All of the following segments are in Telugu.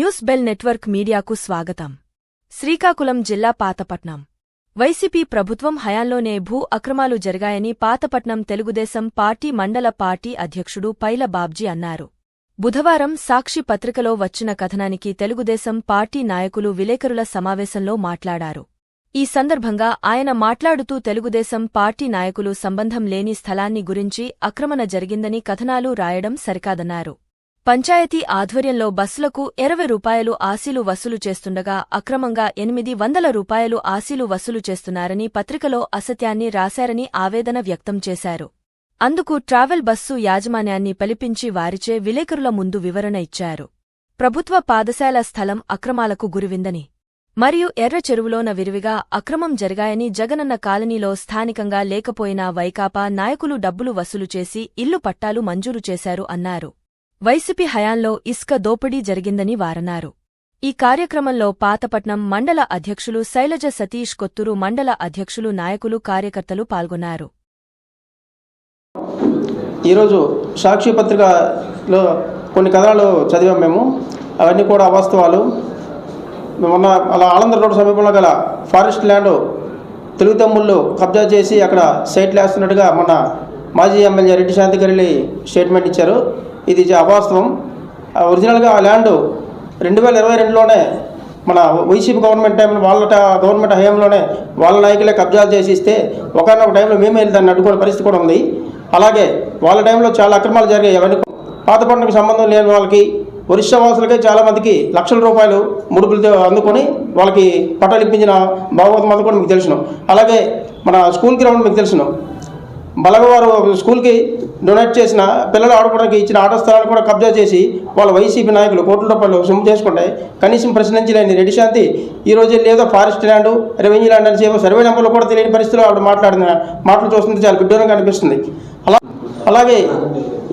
న్యూస్ బెల్ నెట్వర్క్ మీడియాకు స్వాగతం. శ్రీకాకుళం జిల్లా పాతపట్నం. వైసీపీ ప్రభుత్వం హయాంలోనే భూ అక్రమాలు జరిగాయని పాతపట్నం తెలుగుదేశం పార్టీ మండల పార్టీ అధ్యక్షుడు పైల బాబ్జీ అన్నారు. బుధవారం సాక్షి పత్రికలో వచ్చిన కథనానికి తెలుగుదేశం పార్టీ నాయకులు విలేకరుల సమావేశంలో మాట్లాడారు. ఈ సందర్భంగా ఆయన మాట్లాడుతూ తెలుగుదేశం పార్టీ నాయకులు సంబంధం లేని స్థలాన్ని గురించి అక్రమణ జరిగిందని కథనాలు రాయడం సరికాదన్నారు. పంచాయతీ ఆధ్వర్యంలో బస్సులకు ఇరవై రూపాయలు ఆశీలు వసూలు చేస్తుండగా అక్రమంగా ఎనిమిది వందల రూపాయలు ఆశీలు వసూలు చేస్తున్నారని పత్రికలో అసత్యాన్ని రాశారని ఆవేదన వ్యక్తం చేశారు. అందుకు ట్రావెల్ బస్సు యాజమాన్యాన్ని పలిపించి వారిచే విలేకరుల ముందు వివరణ ఇచ్చారు. ప్రభుత్వ పాదశాల స్థలం అక్రమాలకు గురివిందని మరియు ఎర్ర చెరువులోన విరివిగా అక్రమం జరిగాయని జగనన్న కాలనీలో స్థానికంగా లేకపోయినా వైకాపా నాయకులు డబ్బులు వసూలు చేసి ఇల్లు పట్టాలు మంజూరు చేశారు అన్నారు. వైసీపీ హయాంలో ఇసుక దోపిడీ జరిగిందని వారన్నారు. ఈ కార్యక్రమంలో పాతపట్నం మండల అధ్యక్షులు శైలజ సతీష్ కొత్తూరు మండల అధ్యక్షులు నాయకులు కార్యకర్తలు పాల్గొన్నారు. ఈరోజు సాక్షి పత్రికలో కొన్ని కథనాలు చదివాం మేము. అవన్నీ కూడా అవాస్తవాలు. మొన్న అలా ఆనంద రోడ్డు సమీపంలో గల ఫారెస్ట్ ల్యాండ్ తెలుగు తమ్ముళ్ళు కబ్జా చేసి అక్కడ సైట్లు వేస్తున్నట్టుగా మొన్న మాజీ ఎమ్మెల్యే రెడ్డి శాంతికరిలి స్టేట్మెంట్ ఇచ్చారు. ఇది అవాస్తవం ఆ ఒరిజినల్గా ఆ ల్యాండ్ రెండు వేల ఇరవై రెండులోనే మన వైసీపీ గవర్నమెంట్ టైంలో వాళ్ళ గవర్నమెంట్ హయాంలోనే వాళ్ళ నాయకులే కబ్జాలు చేసి ఇస్తే ఒకనొక టైంలో మేమే వెళ్ళి దాన్ని అడ్డుకునే పరిస్థితి కూడా ఉంది. అలాగే వాళ్ళ టైంలో చాలా అక్రమాలు జరిగాయి అవన్నీ. పాత పంటకు సంబంధం లేని వాళ్ళకి ఒరిస్సా వాసులకే చాలామందికి లక్షల రూపాయలు ముడుపులతో అందుకొని వాళ్ళకి పట్టాలు ఇప్పించిన భాగవతం అంతా కూడా మీకు తెలుసును. అలాగే మన స్కూల్ గ్రౌండ్ మీకు తెలుసును. బలగవారు స్కూల్కి డొనేట్ చేసిన పిల్లలు ఆడుకోవడానికి ఇచ్చిన ఆట స్థలాలు కూడా కబ్జా చేసి వాళ్ళ వైసీపీ నాయకులు కోట్ల రూపాయలు సొమ్ము చేసుకుంటే కనీసం ప్రశ్నించలేని రెడ్డి శాంతి. ఈ రోజు లేదో ఫారెస్ట్ ల్యాండ్ రెవెన్యూ ల్యాండ్ అని చెప్పి సర్వే నెంబర్లు కూడా తెలియని పరిస్థితిలో ఆవిడ మాట్లాడిన మాటలు చూస్తుంటే చాలా విడ్డూరంగా అనిపిస్తుంది. అలా అలాగే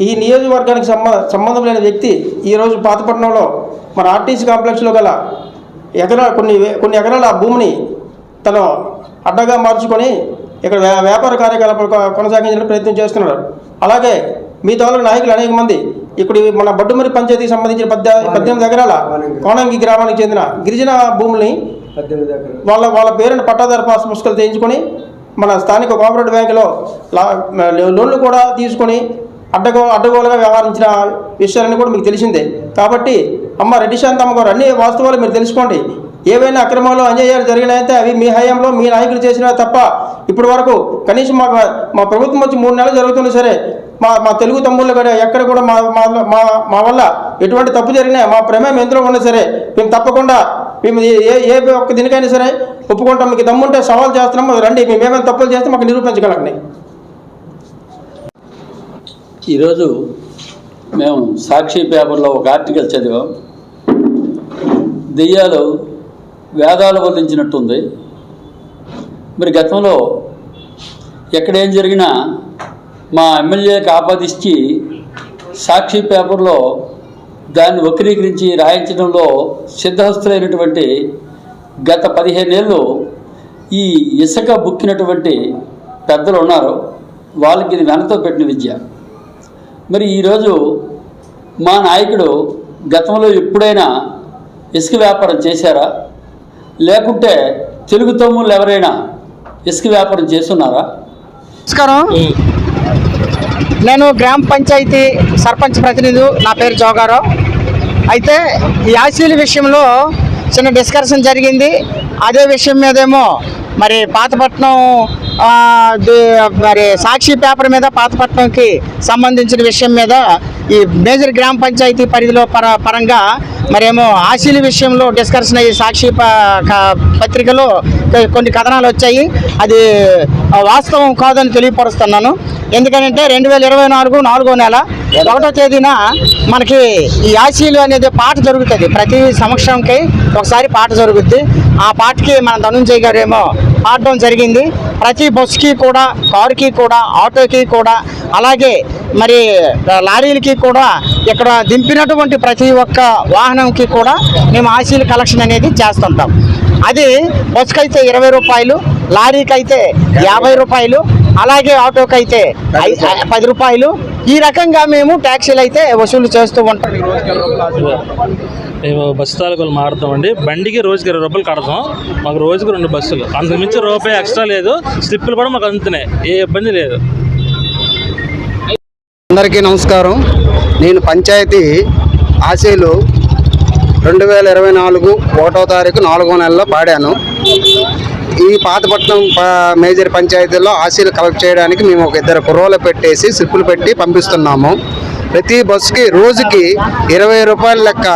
ఈ నియోజకవర్గానికి సంబ సంబంధం లేని వ్యక్తి ఈరోజు పాతపట్నంలో మన ఆర్టీసీ కాంప్లెక్స్లో గల ఎకరా కొన్ని కొన్ని ఎకరాల భూమిని తను అడ్డగా మార్చుకొని ఇక్కడ వ్యా- వ్యాపార కార్యకలాపాలు కొనసాగించడానికి ప్రయత్నం చేస్తున్నాడు అలాగే మీ తాలూకు నాయకులు అనేక మంది ఇప్పుడు మన బడ్డుమరి పంచాయతీకి సంబంధించిన పద్దె పద్దెనిమిది ఎకరాల కోనంగి. గ్రామానికి చెందిన గిరిజన భూముల్ని వాళ్ళ వాళ్ళ పేరుని పట్టాదారు పాస్ పుస్తకాలు చేయించుకొని మన స్థానిక కోఆపరేటివ్ బ్యాంకులో లా లోన్లు కూడా తీసుకొని అడ్డగో అడ్డగోలుగా వ్యవహరించిన విషయాలన్నీ కూడా మీకు తెలిసిందే. కాబట్టి అమ్మ రెడ్డి శాంతమ్మ గారు అన్ని వాస్తవాలు మీరు తెలుసుకోండి. ఏవైనా అక్రమాలు అన్యాయాలు జరిగినాయంటే అవి మీ హయాంలో మీ నాయకులు చేసినా తప్ప ఇప్పటి వరకు కనీసం మాకు మా ప్రభుత్వం వచ్చి మూడు నెలలు జరుగుతున్నా సరే మా మా తెలుగు తమ్ముళ్ళు కూడా ఎక్కడ కూడా మా మా మా వల్ల ఎటువంటి తప్పు జరిగినా మా ప్రమేయం ఎందులో ఉన్నా సరే మేము తప్పకుండా మేము ఏ ఏ- ఏ ఒక్క దీనికైనా సరే ఒప్పుకుంటాం. మీకు దమ్ముంటే సవాల్ చేస్తున్నాం రండి మేము ఏమైనా తప్పులు చేస్తే మాకు నిరూపించగలండి ఈరోజు మేము సాక్షి పేపర్లో ఒక ఆర్టికల్ చదివాం. దెయ్యాలు వేదాలు వర్ణించినట్టుంది మరి గతంలో ఎక్కడేం జరిగినా మా ఎమ్మెల్యేకి ఆపాదించి సాక్షి పేపర్లో దాన్ని వక్రీకరించి రాయించడంలో సిద్ధహస్తులైనటువంటి గత పదిహేనేళ్ళు ఈ ఇసుక బుక్కినటువంటి పెద్దలు ఉన్నారు. వాళ్ళకి ఇది వెనతో పెట్టిన విద్య. మరి ఈరోజు మా నాయకుడు గతంలో ఎప్పుడైనా ఇసుక వ్యాపారం చేశారా? లేకుంటే తెలుగు తమ్ముళ్ళు ఎవరైనా ఇసుక వ్యాపారం చేస్తున్నారా? నమస్కారం. నేను గ్రామ పంచాయతీ సర్పంచ్ ప్రతినిధి నా పేరు జోగారావు. అయితే ఈ ఆశీల విషయంలో చిన్న డిస్కషన్ జరిగింది. అదే విషయం మీదేమో మరి పాతపట్నం మరి సాక్షి పేపర్ మీద పాతపట్నంకి సంబంధించిన విషయం మీద ఈ మేజర్ గ్రామ పంచాయతీ పరిధిలో పర పరంగా మరేమో ఆశీల విషయంలో డిస్కషన్ అయ్యి సాక్షి ప- క- పత్రికలో కొన్ని కథనాలు వచ్చాయి. అది వాస్తవం కాదని తెలియపరుస్తున్నాను. ఎందుకంటే రెండు వేల ఇరవై నాలుగు నాలుగో నెల ఒకటో తేదీన మనకి ఈ ఆశీలు అనేది పాట జరుగుతుంది. ప్రతి సంవత్సరంకి ఒకసారి పాట జరుగుద్ది. ఆ పాటకి మన ధనుంజయ్ గారు ఏమో పాడడం జరిగింది. ప్రతి బస్సుకి కూడా కారుకి కూడా ఆటోకి కూడా అలాగే మరి లారీలకి కూడా ఇక్కడ దింపినటువంటి ప్రతి ఒక్క వాహనంకి కూడా మేము ఆశీల కలెక్షన్ అనేది చేస్తుంటాం. అది బస్సుకి అయితే ఇరవై రూపాయలు లారీకి అయితే యాభై రూపాయలు అలాగే ఆటోకి అయితే పది రూపాయలు. ఈ రకంగా మేము ట్యాక్సీలు అయితే వసూలు చేస్తూ ఉంటాం. మేము బస్సు తాలూకాలు మారుతామండి. బండికి రోజుకి ఇరవై రూపాయలు కడతాం. మాకు రోజుకి రెండు బస్సులు. అంతకుమించి రూపాయి ఎక్స్ట్రా లేదు. స్లిప్పులు కూడా మాకు అందుతున్నాయి. ఏ ఇబ్బంది లేదు. అందరికీ నమస్కారం. నేను పంచాయతీ ఆశీలు రెండు వేల ఇరవై నాలుగు ఒకటో తారీఖు నాలుగో నెలలో పాడాను. ఈ పాతపట్నం ప- మేజర్ పంచాయతీలో ఆశీలు కలెక్ట్ చేయడానికి మేము ఒక ఇద్దరు కుర్రోలు పెట్టేసి స్లిప్పులు పెట్టి పంపిస్తున్నాము. ప్రతి బస్సుకి రోజుకి ఇరవై రూపాయల లెక్క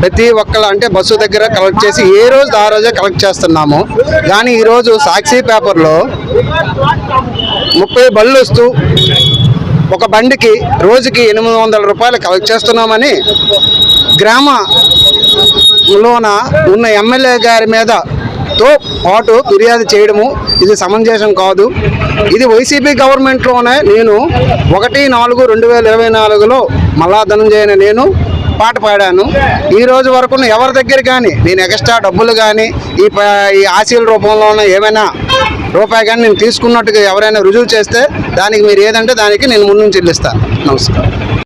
ప్రతి ఒక్కరు అంటే బస్సు దగ్గర కలెక్ట్ చేసి ఏ రోజు ఆ రోజే కలెక్ట్ చేస్తున్నాము. కానీ ఈరోజు సాక్షి పేపర్లో ముప్పై బళ్ళు వస్తూ ఒక బండికి రోజుకి ఎనిమిది వందల రూపాయలు కలెక్ట్ చేస్తున్నామని గ్రామంలోన ఉన్న ఎమ్మెల్యే గారి మీద తో పాటు ఫిర్యాదు చేయడము ఇది సమంజసం కాదు. ఇది వైసీపీ గవర్నమెంట్లోనే నేను ఒకటి నాలుగు రెండు వేల ఇరవై నాలుగులో మల్లా ధనంజయని నేను పాట పాడాను. ఈ రోజు వరకు ఎవరి దగ్గర కానీ నేను ఎక్స్ట్రా డబ్బులు కానీ ఈ ఈ ఆశీల రూపంలోనే ఏమైనా రూపాయి కానీ నేను తీసుకున్నట్టుగా ఎవరైనా రుజువు చేస్తే దానికి మీరు ఏదంటే దానికి నేను ముందు చెల్లిస్తాను నమస్కారం.